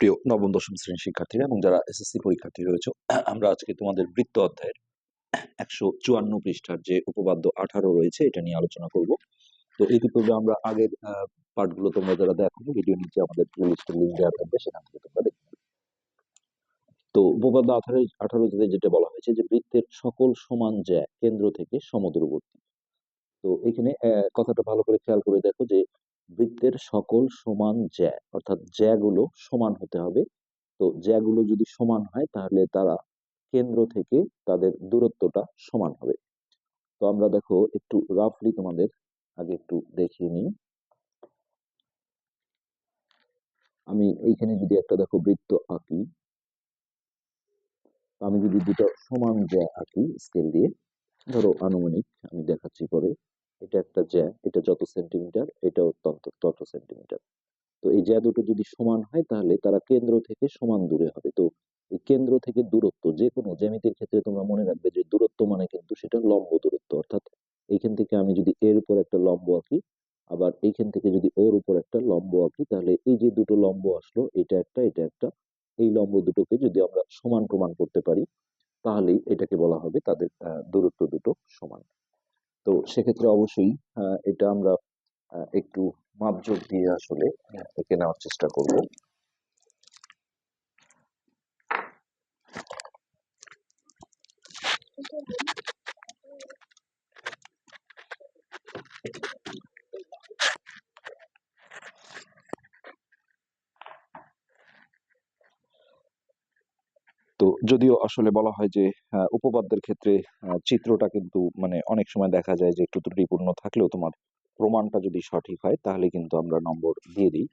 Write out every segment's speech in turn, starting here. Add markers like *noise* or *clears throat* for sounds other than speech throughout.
প্রিয় নবম, দশম শ্রেণির শিক্ষার্থীরা এবং যারা এসএসসি পরীক্ষার্থী রয়েছে, *clears throat* আমরা আজকে তোমাদের বৃত্ত অধ্যায়ের *clears throat* একশো চুয়ান্ন পৃষ্ঠার যে উপপাদ্য আঠারো রয়েছে, এটা নিয়ে আলোচনা করব তো ইতিপূর্বে আমরা আগের পার্টগুলো তোমরা যারা দেখো ভিডিও নিচে আমাদের প্লেলিস্টের লিঙ্ক দেওয়া থাকবে, সেখান থেকে তোমরা দেখতে পাবে। তো উপপাদ্য আঠারো, আঠারোতে যেটা বলা হয়েছে যে বৃত্তের সকল সমান জ্যা কেন্দ্র থেকে সমদূরবর্তী তো এখানে কথাটা ভালো করে খেয়াল করে দেখো যে বৃত্তের সকল সমান জ্যা, অর্থাৎ জ্যাগুলো সমান হতে হবে। তো জ্যাগুলো যদি সমান হয়, তাহলে তারা কেন্দ্র থেকে তাদের দূরত্বটা সমান হবে। তো আমরা দেখো, একটু রাফলি তোমাদের আগে একটু দেখিয়ে নিই। আমি এইখানে যদি একটা দেখো, বৃত্ত আঁকি। আমি যদি দুটো সমান জ্যা আঁকি স্কেল দিয়ে। ধরো আনুমানিক, আমি দেখাচ্ছি পরে। এটা একটা জ্যা, এটা যত সেন্টিমিটার, এটাও তত তত সেন্টিমিটার। তো এই জ্যা দুটো যদি সমান হয় তাহলে তারা কেন্দ্র থেকে সমান দূরে হবে। তো এই কেন্দ্র থেকে দূরত্ব যে কোনো জ্যামিতির ক্ষেত্রে তোমরা মনে রাখবে যে দূরত্ব মানে কিন্তু সেটা লম্ব দূরত্ব। অর্থাৎ এইখান থেকে আমি যদি এর উপর একটা লম্ব আঁকি, আবার এইখান থেকে যদি ওর উপর একটা লম্ব আঁকি, তাহলে এই যে দুটো লম্ব আসলো, এটা একটা এটা একটা, এই লম্ব দুটোকে যদি আমরা সমান প্রমাণ করতে পারি, তাহলেই এটাকে বলা হবে তাদের দূরত্ব দুটো সমান। তো সেক্ষেত্রে অবশ্যই এটা আমরা একটু মাপজোক দিয়ে আসলে একে এঁকে নেওয়ার চেষ্টা করব। তো যদিও আসলে বলা হয় যে উপপাদ্যের ক্ষেত্রে চিত্রটা কিন্তু মানে অনেক সময় দেখা যায় যে, একটু ত্রুটিপূর্ণ থাকলেও তোমার প্রমাণটা যদি সঠিক হয়, তাহলে কিন্তু আমরা নম্বর দিয়ে দিই।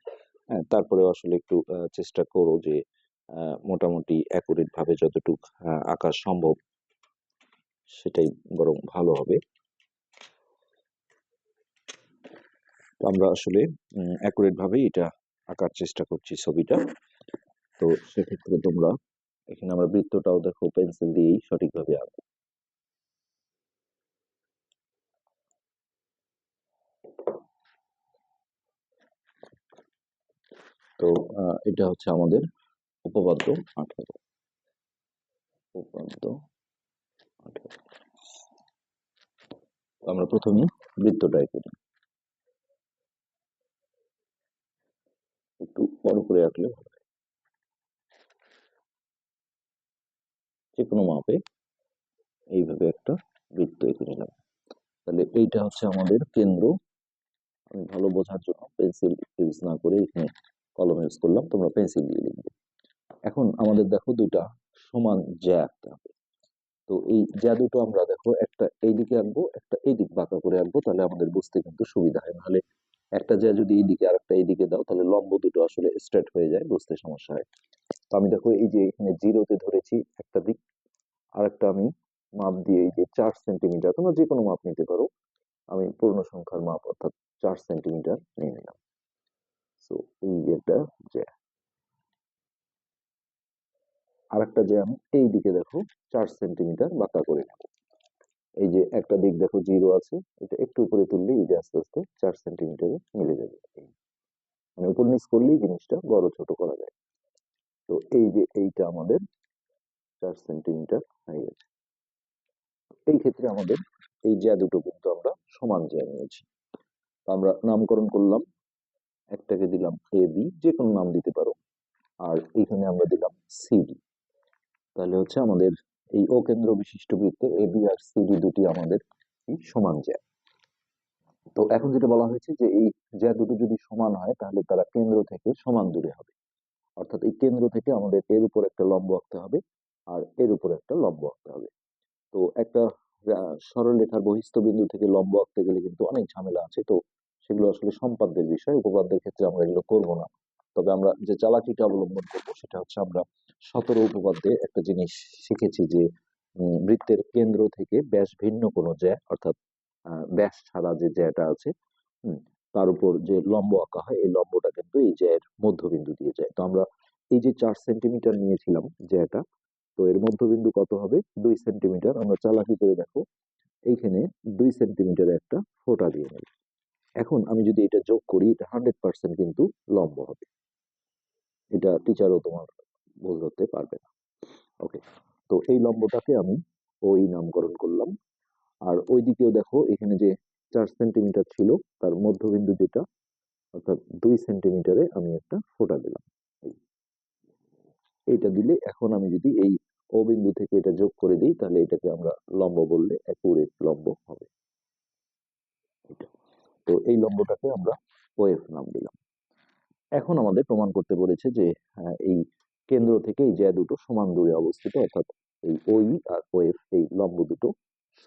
হ্যাঁ তারপরেও আসলে একটু চেষ্টা করো যে মোটামুটি অ্যাকুরেট ভাবে যতটুক আঁকা সম্ভব, সেটাই বরং ভালো হবে। আমরা আসলে অ্যাকুরেট ভাবেই এটা আঁকার চেষ্টা করছি ছবিটা। তো সেক্ষেত্রে তোমরা এখানে আমরা বৃত্তটাও দেখো পেন্সিল দিয়েই সঠিকভাবে আঁকবো। তো এটা হচ্ছে আমাদের উপপাদ্য আঠারো। উপপাদ্য আঠারো। আমরা প্রথমে বৃত্তটাই করি। একটু বড় করে আঁকলে ভালো হয়। যে কোনো মাপে এইভাবে একটা বৃত্ত এঁকে নিলাম তাহলে এইটা হচ্ছে আমাদের কেন্দ্র। আমি ভালো বোঝার জন্য পেন্সিল ইউজ না করে এখানে কলম ইউজ করলাম, তোমরা পেন্সিল দিয়ে লিখবে। এখন আমাদের দেখো দুটা সমান জ্যা আঁকতে হবে। তো এই জ্যা দুটো আমরা দেখো একটা এইদিকে আঁকবো, একটা এইদিক বাঁকা করে আঁকবো, তাহলে আমাদের বুঝতে কিন্তু সুবিধা হয়। নাহলে একটা জ্যা যদি এইদিকে আর একটা এইদিকে দাও, তাহলে লম্ব দুটো আসলে স্ট্রেট হয়ে যায়, বুঝতে সমস্যা হয়। আমি দেখো এই যে এখানে জিরোতে ধরেছি একটা দিক আর একটা আমি মাপ দিয়ে এই যে চার সেন্টিমিটার তোমরা যে কোনো মাপ নিতে পারো। আমি পূর্ণ সংখ্যার মাপ অর্থাৎ চার সেন্টিমিটার নিয়ে নিলাম। সো এই যে একটা জ্যা। আর একটা জ্যা আমি এই দিকে দেখো, চার সেন্টিমিটার বাঁকা করে নেব। এই যে একটা দিক দেখো জিরো আছে, এটা একটু উপরে তুললে এই যে আস্তে আস্তে চার সেন্টিমিটারে মিলে যাবে। মানে উপর নিচ করলেই জিনিসটা বড় ছোট করা যায়। তো এই যে এইটা আমাদের চার সেন্টিমিটার হয়ে গেছে। এই ক্ষেত্রে আমাদের এই জ্যা দুটো কিন্তু আমরা সমান জ্যা নিয়েছি। আমরা নামকরণ করলাম, একটাকে দিলাম এ বি যে কোনো নাম দিতে পারো। আর এখানে আমরা দিলাম সিডি তাহলে হচ্ছে আমাদের এই ও কেন্দ্র বিশিষ্ট বৃত্তের এ বি আর সিডি দুটি আমাদের সমান জ্যা। তো এখন যেটা বলা হয়েছে যে এই জ্যা দুটো যদি সমান হয়, তাহলে তারা কেন্দ্র থেকে সমান দূরে হবে। অর্থাৎ এই কেন্দ্র থেকে আমাদের এর উপর একটা লম্ব আঁকতে হবে আর এর উপর একটা লম্ব আঁকতে হবে। তো একটা আহ, সরল রেখার বহিস্থ বিন্দু থেকে লম্ব আঁকতে গেলে কিন্তু অনেক ঝামেলা আছে। তো সেগুলো আসলে সম্পাদ্যের বিষয় উপপাদ্যের ক্ষেত্রে আমরা এগুলো করব না। তবে আমরা যে চালাকিটা অবলম্বন করব সেটা হচ্ছে আমরা সতেরো উপপাদ্যে একটা জিনিস শিখেছি যে বৃত্তের কেন্দ্র থেকে ব্যাস ভিন্ন কোনো জ্যা অর্থাৎ ব্যাস ছাড়া যে জ্যাটা আছে তার উপর যে লম্ব আঁকা হয়, এই লম্বটা কিন্তু এই জ্যায়ের মধ্যবিন্দু দিয়ে যায়। তো আমরা এই যে চার সেন্টিমিটার নিয়েছিলাম জ্যাটা তো এর মধ্যবিন্দু কত হবে? দুই সেন্টিমিটার। আমরা চালাকি করে দেখো, এইখানে দুই সেন্টিমিটার একটা ফোঁটা দিয়ে নেব। এখন আমি যদি এটা যোগ করি, এটা হান্ড্রেড পার্সেন্ট কিন্তু লম্ব হবে। এটা টিচারও তোমার ভুল ধরতে পারবে না। ওকে, তো এই লম্বটাকে আমি ওই নামকরণ করলাম। আর ওইদিকেও দেখো, এখানে যে চার সেন্টিমিটার ছিল তার মধ্যবিন্দু যেটা অর্থাৎ দুই সেন্টিমিটারে আমি একটা ফোটা দিলাম। এইটা দিলে এখন আমি যদি এই ও বিন্দু থেকে এটা যোগ করে দিই তাহলে এটাকে আমরা লম্ব বললে অ্যাকুরেট লম্ব হবে। তো এই লম্বটাকে আমরা ওএফ নাম দিলাম। এখন আমাদের প্রমাণ করতে বলেছে যে আহ, এই কেন্দ্র থেকে এই জ্যা দুটো সমান দূরে অবস্থিত অর্থাৎ এই ওই আর ওএফ এই লম্ব দুটো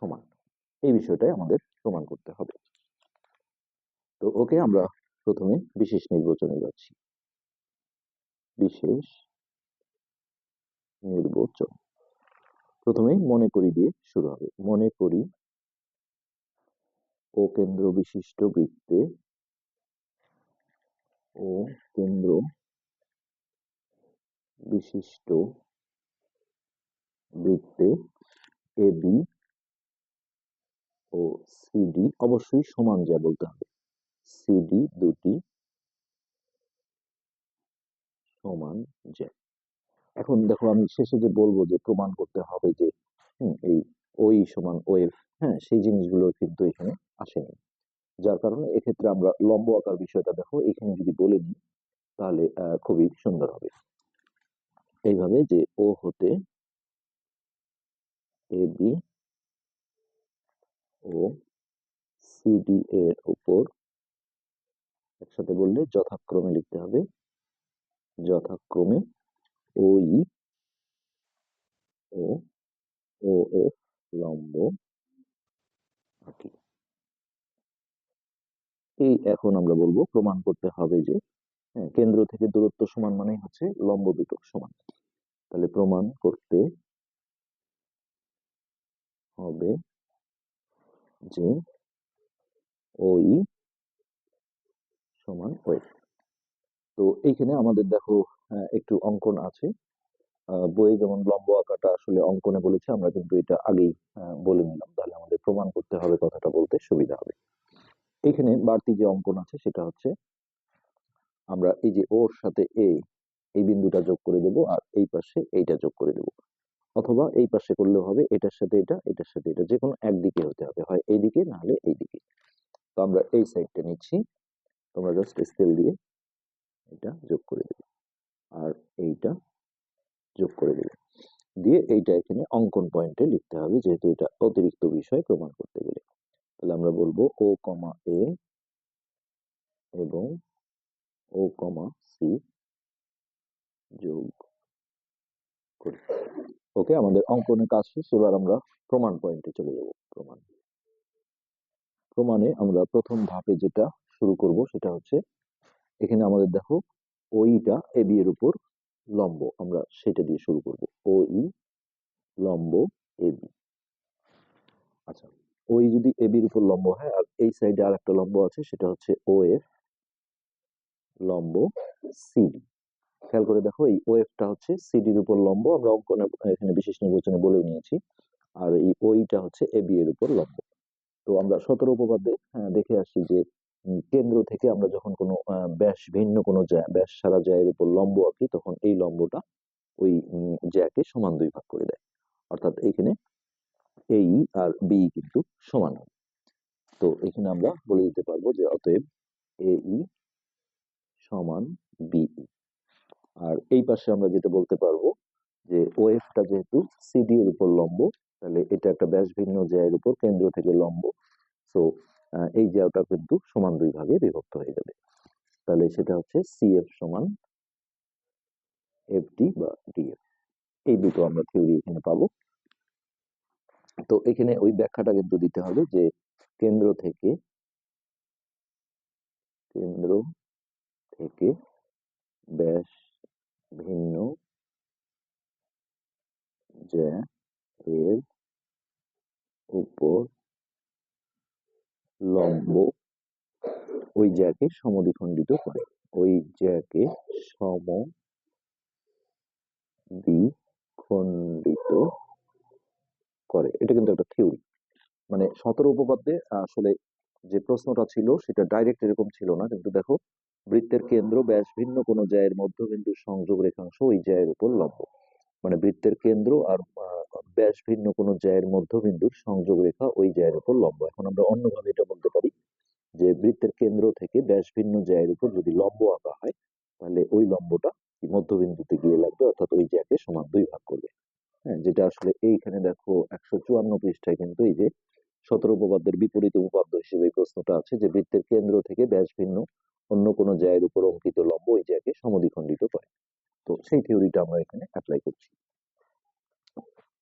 সমান। এই বিষয়টাই আমাদের প্রমাণ করতে হবে। তো ওকে আমরা প্রথমে বিশেষ নির্বাচনে যাচ্ছি। বিশেষ নির্বাচন। প্রথমে মনে করি দিয়ে শুরু হবে। মনে করি ও কেন্দ্র বিশিষ্ট বৃত্তে ও কেন্দ্র বিশিষ্ট বৃত্তে এ বি ও সিডি অবশ্যই সমান যা বলতে হবে। সিডি দুটি সমান জ্যা এখন দেখো আমি শেষে যে বলব যে প্রমাণ করতে হবে যে এই ওই সমান ওয়েভ হ্যাঁ সেই জিনিসগুলো কিন্তু এখানে আসেনি। যার কারণে এক্ষেত্রে আমরা লম্ব আকার বিষয়টা দেখো, এখানে যদি বলে নিই, তাহলে খুবই সুন্দর হবে। এইভাবে যে ও হতে এ বি ও সিডি এর উপর একসাথে বললে যথাক্রমে লিখতে হবে। যথাক্রমে ওই ও ও এফ লম্ব এই এখন আমরা বলব প্রমাণ করতে হবে যে হ্যাঁ, কেন্দ্র থেকে দূরত্ব সমান মানে হচ্ছে লম্ব দুটো সমান। তাহলে প্রমাণ করতে হবে যে ওই সমান ওই তো এইখানে আমাদের দেখো একটু অঙ্কন আছে। বইয়ে যেমন লম্ব আঁকাটা আসলে অঙ্কনে বলেছে, আমরা কিন্তু এটা আগেই বলে নিলাম। তাহলে আমাদের প্রমাণ করতে হবে কথাটা বলতে সুবিধা হবে। এখানে বাড়তি যে অঙ্কন আছে সেটা হচ্ছে, আমরা এই যে ওর সাথে এ, এই বিন্দুটা যোগ করে দেব আর এই পাশে এইটা যোগ করে দেব। অথবা এই পাশে করলেও হবে, এটার সাথে এটা, এটার সাথে এটা যে কোনো একদিকে হতে হবে, হয় এইদিকে না হলে এইদিকে। তো আমরা এই সাইডটা নিচ্ছি, তোমরা জাস্ট স্কেল দিয়ে এটা যোগ করে দেবে, আর এইটা যোগ করে দেবে। দিয়ে এইটা এখানে অঙ্কন পয়েন্টে লিখতে হবে, যেহেতু এটা অতিরিক্ত বিষয় প্রমাণ করতে গেলে। তাহলে আমরা বলব ও কমা এ এবং ও কমা সি যোগ করি। ওকে, আমাদের অঙ্কনের কাজ শেষ। এবার আমরা প্রমাণ পয়েন্টে চলে যাব, প্রমাণ। প্রমাণে আমরা প্রথম ধাপে যেটা শুরু করব সেটা হচ্ছে, এখানে আমাদের দেখো ওইটা এ, বি এর উপর লম্ব, আমরা সেটা দিয়ে শুরু করব। ও ই লম্ব এ, বি। আচ্ছা ওই যদি এ বির উপর লম্ব হয়, আর এই সাইডে আর একটা লম্ব আছে, সেটা হচ্ছে ও এফ লম্ব সিডি খেয়াল করে দেখো এই ও টা হচ্ছে সিডির উপর লম্ব আমরা অঙ্কনে এখানে বিশেষ নির্বাচনে বলেও নিয়েছি। আর এই ওইটা হচ্ছে এ বি এর উপর লম্ব। তো আমরা সতেরো উপপাদ্যে আহ, দেখে আসছি যে কেন্দ্র থেকে আমরা যখন কোনো ব্যাস ভিন্ন কোনো ব্যাস সারা জ্যায়ের উপর লম্ব আঁকি তখন এই লম্বটা ওই জ্যাকে সমান দুই ভাগ করে দেয়। অর্থাৎ এখানে এই আর বি কিন্তু সমান হয়। তো এখানে আমরা বলে দিতে পারব যে অতএব এই সমান বিই আর এই পাশে আমরা যেটা বলতে পারব যে ওএফটা যেহেতু সিডি এর উপর লম্ব, তাহলে এটা একটা ব্যাস ভিন্ন জ্যায়ের উপর কেন্দ্র থেকে লম্ব। সো এই জায়গাটা কিন্তু সমান দুই ভাগে বিভক্ত হয়ে যাবে। তাহলে সেটা হচ্ছে সিএফ সমান এফডি বা ডিএফ এই দুটো আমরা থিওরি এখানে পাবো। তো এখানে ওই ব্যাখ্যাটা কিন্তু দিতে হবে যে কেন্দ্র থেকে কেন্দ্র থেকে ব্যাস ভিন্ন জ্যা এর উপর লম্ব ওই জ্যাকে সমদ্বিখণ্ডিত করে। ওই জ্যাকে সম দ্বিখণ্ডিত করে। এটা কিন্তু একটা থিওরি মানে সতেরো উপপাদ্যে আসলে যে প্রশ্নটা ছিল সেটা ডাইরেক্ট এরকম ছিল না। কিন্তু দেখো বৃত্তের কেন্দ্র ব্যাস ভিন্ন কোনো জ্যায়ের মধ্যবিন্দু সংযোগ রেখাংশ ওই জ্যায়ের উপর লম্ব। মানে বৃত্তের কেন্দ্র আর ব্যাস ভিন্ন কোনো জ্যায়ের মধ্যবিন্দুর সংযোগ রেখা ওই জ্যায়ের উপর লম্ব। এখন আমরা অন্যভাবে এটা বলতে পারি যে বৃত্তের কেন্দ্র থেকে ব্যাস ভিন্ন জ্যায়ের উপর যদি লম্ব আঁকা হয়, তাহলে ওই লম্বটা মধ্যবিন্দুতে গিয়ে লাগবে অর্থাৎ ওই জ্যাকে সমান দুই ভাগ করবে। হ্যাঁ যেটা আসলে এইখানে দেখো একশো চুয়ান্ন পৃষ্ঠায় কিন্তু এই যে সতেরো উপপাদ্যের বিপরীত উপপাদ্য হিসেবে এই প্রশ্নটা আছে যে বৃত্তের কেন্দ্র থেকে ব্যাস ভিন্ন অন্য কোনো জ্যায়ের উপর অঙ্কিত লম্ব ওই জ্যাকে সমদ্বিখণ্ডিত করে। তো সেই থিওরিটা আমরা এখানে অ্যাপ্লাই করছি।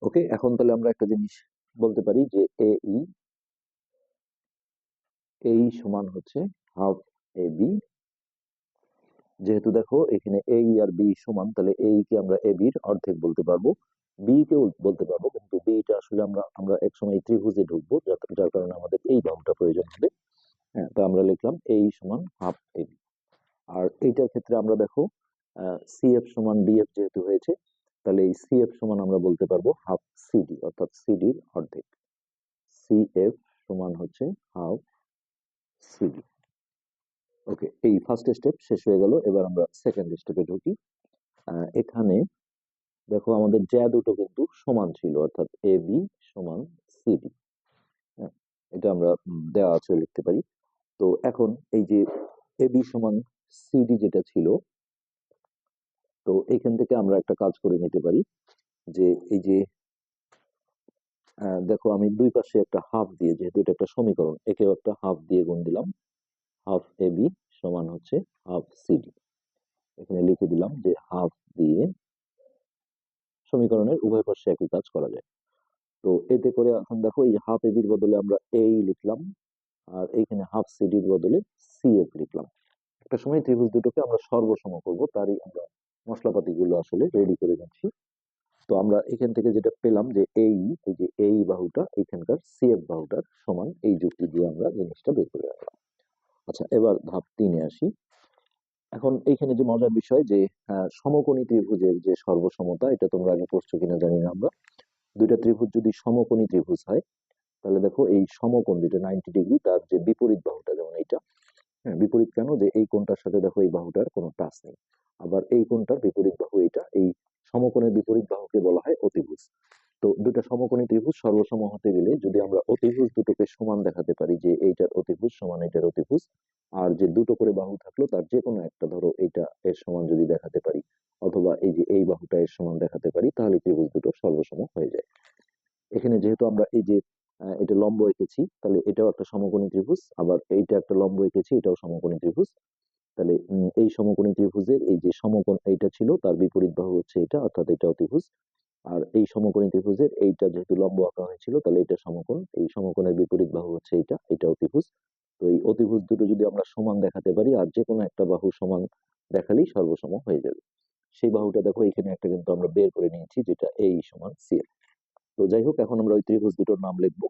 ওকে এখন তাহলে আমরা একটা জিনিস বলতে পারি যে এ ই এই সমান হচ্ছে হাফ এ বি যেহেতু দেখো এখানে এ আর বি সমান, তাহলে এই কে আমরা এ বির অর্ধেক বলতে পারব। বি কেও বলতে পারব, কিন্তু বিটা আসলে আমরা আমরা এক সময় ত্রিভুজে ঢুকবো, যার- কারণে আমাদের এই বাহুটা প্রয়োজন হবে। হ্যাঁ তো আমরা লিখলাম এই সমান হাফ এ বি আর এইটার ক্ষেত্রে আমরা দেখো সি এফ সমান ডিএফ যেহেতু হয়েছে, তাহলে এই সি এফ সমান আমরা বলতে পারব হাফ সিডি অর্থাৎ সিডির অর্ধেক। সি এফ সমান হচ্ছে হাফ সিডি ওকে এই ফার্স্ট স্টেপ শেষ হয়ে গেল, এবার আমরা সেকেন্ড স্টেপে ঢুকি। এখানে দেখো আমাদের জ্যা দুটো কিন্তু সমান ছিল, অর্থাৎ এ বি সমান সিডি হ্যাঁ এটা আমরা দেওয়া আছে লিখতে পারি। তো এখন এই যে এ বি সমান সিডি যেটা ছিল, তো এইখান থেকে আমরা একটা কাজ করে নিতে পারি যে এই যে দেখো আমি দুই পাশে একটা হাফ দিয়ে, যেহেতু এটা একটা সমীকরণ, একেও একটা হাফ দিয়ে গুণ দিলাম। হাফ এ বি সমান হচ্ছে হাফ সিডি এখানে লিখে দিলাম যে হাফ দিয়ে সমীকরণের উভয় পাশে একই কাজ করা যায়। তো এতে করে এখন দেখো এই হাফ এ বির বদলে আমরা এই লিখলাম। আর এইখানে হাফ সিডির বদলে সি এফ লিখলাম। একটা সময় ত্রিভুজ দুটোকে আমরা সর্বসম করব তারই আমরা মশলাপাতিগুলো আসলে রেডি করে নিচ্ছি। তো আমরা এখান থেকে যেটা পেলাম যে এই এই যে এই বাহুটা এখানকার সিএফ বাহুটার সমান এই যুক্তি দিয়ে আমরা জিনিসটা বের করে রাখলাম। আচ্ছা এবার ধাপ তিনে আসি। এখন এইখানে যে মজার বিষয় যে আহ, সমকোণী ত্রিভুজের যে সর্বসমতা এটা তোমরা আগে পড়ছো কিনা জানি না আমরা। দুইটা ত্রিভুজ যদি সমকোণী ত্রিভুজ হয় তাহলে দেখো এই সমকোণ যেটা নাইনটি ডিগ্রি তার যে বিপরীত বাহুটা, যেমন এইটা হ্যাঁ বিপরীত কেন? যে এই কোণটার সাথে দেখো এই বাহুটার কোনো টাচ নেই। আবার এই কোণটার বিপরীত বাহু এটা এই সমকোণের বিপরীত বাহুকে বলা হয় অতিভুজ। তো দুটো সমকোণী ত্রিভুজ সর্বসম হতে গেলে যদি আমরা অতিভুজ দুটোকে সমান দেখাতে পারি যে এইটার অতিভুজ সমান এইটার অতিভুজ, আর যে দুটো করে বাহু থাকল তার যে কোনো একটা ধরো এইটা এর সমান যদি দেখাতে পারি, অথবা এই যে এই বাহুটা এর সমান দেখাতে পারি, তাহলে ত্রিভুজ দুটো সর্বসম হয়ে যায়। এখানে যেহেতু আমরা এই যে এটা লম্ব এঁকেছি, তাহলে এটাও একটা সমকোণী ত্রিভুজ, আবার এইটা একটা লম্ব এঁকেছি, এটাও সমকোণী ত্রিভুজ। তাহলে এই সমকোণী ত্রিভুজের এই যে সমকোণ এইটা ছিল, তার বিপরীত বাহু হচ্ছে এটা অর্থাৎ এটা অতিভুজ আর এই সমকোণী ত্রিভুজের এইটা যেহেতু লম্ব আঁকা হয়েছিল তাহলে এটা সমকোণ, এই সমকোণের বিপরীত বাহু হচ্ছে এটা অতিভুজ তো এই অতিভুজ দুটো যদি আমরা সমান দেখাতে পারি, আর যে কোনো একটা বাহু সমান দেখালেই সর্বসম হয়ে যাবে। সেই বাহুটা দেখো, এখানে একটা কিন্তু আমরা বের করে নিয়েছি, যেটা এই সমান সি তো যাই হোক, এখন আমরা ওই ত্রিভুজ দুটোর নাম লিখব।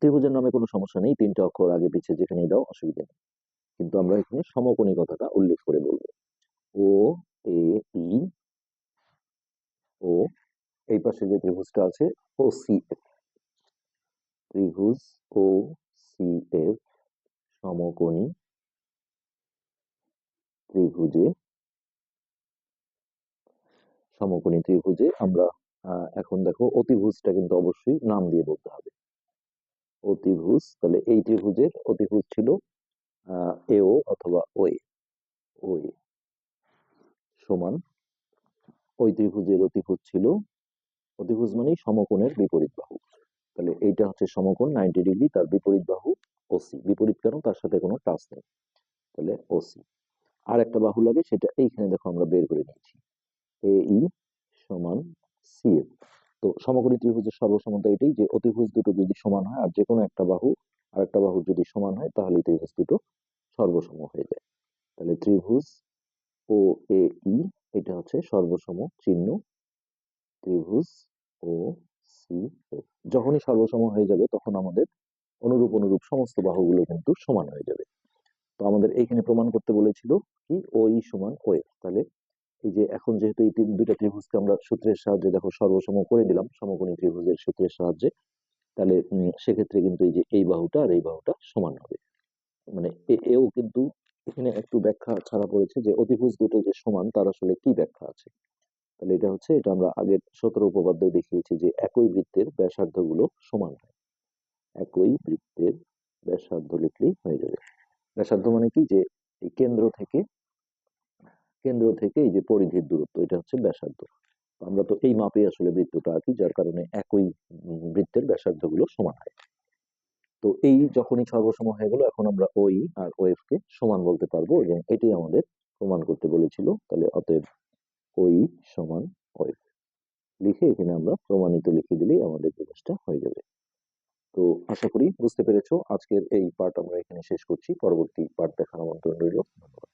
ত্রিভুজের নামে কোনো সমস্যা নেই, তিনটা অক্ষর আগে পিছিয়ে যেখানেই দাও, অসুবিধা নেই। কিন্তু আমরা এখানে সমকোণী কথাটা উল্লেখ করে বলব। ও, এ, ই, ও, এই পাশে যে ত্রিভুজটা আছে, ও, সি, এফ। ত্রিভুজ, ও, সি, এফ, সমকোণী ত্রিভুজে সমকোণী ত্রিভুজে আমরা এখন দেখো অতিভুজটা কিন্তু অবশ্যই নাম দিয়ে বলতে হবে। অতিভুজ, তাহলে এই ত্রিভুজের অতিভুজ ছিল এও অথবা ওয়ে ওয়ে সমান ওই ত্রিভুজের অতিভুজ ছিল। অতিভুজ মানেই সমকোণের বিপরীত বাহু। তাহলে এইটা হচ্ছে সমকোণ নাইনটি ডিগ্রি তার বিপরীত বাহু ওসি বিপরীত কেন? তার সাথে কোনো টাচ নেই। তাহলে ওসি আর একটা বাহু লাগে, সেটা এইখানে দেখো আমরা বের করে নিয়েছি। এ ই সমান সিএফ তো সমকোণী ত্রিভুজের সর্বসমতা এটাই যে, অতিভুজ দুটো যদি সমান হয়, আর যে কোনো একটা বাহু আর একটা বাহু যদি সমান হয়, তাহলে ত্রিভুজ দুটো সর্বসম হয়ে যায়। তাহলে ত্রিভুজ ও এ ই, এটা হচ্ছে সর্বসম চিহ্ন। ত্রিভুজ ও সি যখনই সর্বসম হয়ে যাবে, তখন আমাদের অনুরূপ অনুরূপ সমস্ত বাহুগুলো কিন্তু সমান হয়ে যাবে। তো আমাদের এইখানে প্রমাণ করতে বলেছিল কি? ও ই সমান ও এফ। তাহলে এই যে এখন যেহেতু এই তিন, দুইটা ত্রিভুজকে আমরা সূত্রের সাহায্যে দেখো সর্বসম করে দিলাম, সমকোণী ত্রিভুজের সূত্রের সাহায্যে, তাহলে সেক্ষেত্রে কিন্তু এই যে এই বাহুটা আর এই বাহুটা সমান হবে। মানে এও কিন্তু এখানে একটু ব্যাখ্যা ছাড়া পড়েছে যে অতিভুজ দুটো যে সমান, তার আসলে কি ব্যাখ্যা আছে? তাহলে এটা হচ্ছে, এটা আমরা আগের সতেরো উপপাদ্য দেখিয়েছি যে একই বৃত্তের ব্যাসার্ধগুলো সমান হয়। একই বৃত্তের ব্যাসার্ধ লিখলেই হয়ে যাবে। ব্যাসার্ধ মানে কি? যে কেন্দ্র থেকে কেন্দ্র থেকে এই যে পরিধির দূরত্ব, এটা হচ্ছে ব্যাসার্ধ। আমরা তো এই মাপে আসলে বৃত্তটা আঁকি, যার কারণে একই বৃত্তের ব্যাসার্ধগুলো সমান হয়। তো এই যখনই সর্বসম হয়ে গেল, এখন আমরা ওই আর ওএফ কে সমান বলতে পারব এবং এটি আমাদের প্রমাণ করতে বলেছিল। তাহলে অতএব ওই সমান ওএফ লিখে এখানে আমরা প্রমাণিত লিখে দিলেই আমাদের জিনিসটা হয়ে যাবে। তো আশা করি বুঝতে পেরেছ, আজকের এই পার্ট আমরা এখানে শেষ করছি। পরবর্তী পার্ট দেখার আমন্ত্রণ রইল। ধন্যবাদ।